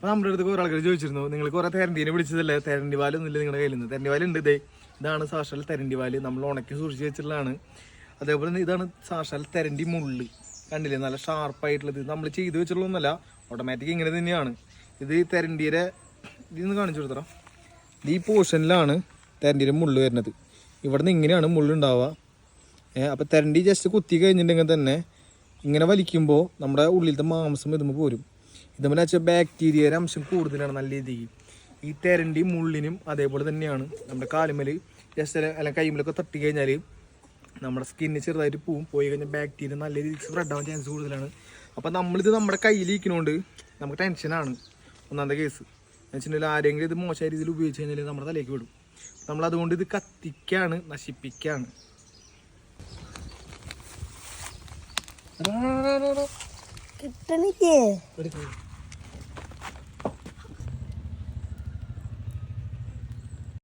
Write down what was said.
അപ്പൊ നമ്മുടെ അടുത്ത് കുറെ ആൾക്കാർ ചോദിച്ചിരുന്നു നിങ്ങൾ കുറെ തെരണ്ടീനെ പിടിച്ചതല്ലേ തെരണ്ടി വാലൊന്നുമില്ല നിങ്ങളുടെ കയ്യിൽ നിന്ന് തെരണ്ടി വാലുണ്ട് ഇതേ ഇതാണ് സാക്ഷാൽ തെരണ്ടി വാൽ. നമ്മൾ ഉണക്കി സൂക്ഷിച്ച് വെച്ചിട്ടുള്ളതാണ്. അതേപോലെ തന്നെ ഇതാണ് സാക്ഷാൽ തെരണ്ടി മുള്ളി. കണ്ടില്ലേ? നല്ല ഷാർപ്പായിട്ടുള്ളത് നമ്മൾ ചെയ്ത് വെച്ചിട്ടുള്ളതൊന്നുമല്ല ഓട്ടോമാറ്റിക് ഇങ്ങനെ തന്നെയാണ്. ഇത് തെരണ്ടിയുടെ ഇതിന്ന് കാണിച്ചു കൊടുത്തറ ഈ പോർഷനിലാണ് തെരണ്ടിയുടെ മുള്ള് വരുന്നത്. ഇവിടെ നിന്ന് ഇങ്ങനെയാണ് മുള്ളുണ്ടാവുക അപ്പോൾ തെരണ്ടി ജസ്റ്റ് കുത്തി കഴിഞ്ഞിട്ടുണ്ടെങ്കിൽ തന്നെ ഇങ്ങനെ വലിക്കുമ്പോൾ നമ്മുടെ ഉള്ളിലത്തെ മാംസം ഇതുമ്പോൾ പോരും. ഇതുപോലെ വെച്ചാൽ ബാക്ടീരിയയുടെ അംശം കൂടുതലാണ് നല്ല രീതിക്ക്. ഈ തെരണ്ടി മുള്ളിനും അതേപോലെ തന്നെയാണ്. നമ്മുടെ കാലുമൽ ജസ്റ്റ് അല്ലെങ്കിൽ കൈമലൊക്കെ തട്ടി കഴിഞ്ഞാൽ നമ്മുടെ സ്കിന്ന് ചെറുതായിട്ട് പോവും. പോയി കഴിഞ്ഞാൽ ബാക്ടീരിയ നല്ല രീതിക്ക് സ്പ്രെഡ് ആവാൻ ചാൻസ് കൂടുതലാണ്. അപ്പോൾ നമ്മളിത് നമ്മുടെ കയ്യിലിരിക്കണോണ്ട് നമുക്ക് ടെൻഷനാണ് ഒന്നാമത്തെ കേസ് എന്ന് വെച്ചിട്ടുണ്ടെങ്കിൽ ആരെങ്കിലും ഇത് മോശമായ രീതിയിൽ ഉപയോഗിച്ച് കഴിഞ്ഞാൽ നമ്മുടെ തലേക്ക് വിടും. നമ്മൾ അതുകൊണ്ട് ഇത് കത്തിക്കാണ് നശിപ്പിക്കാണ്. കിട്ടണില്ലേ.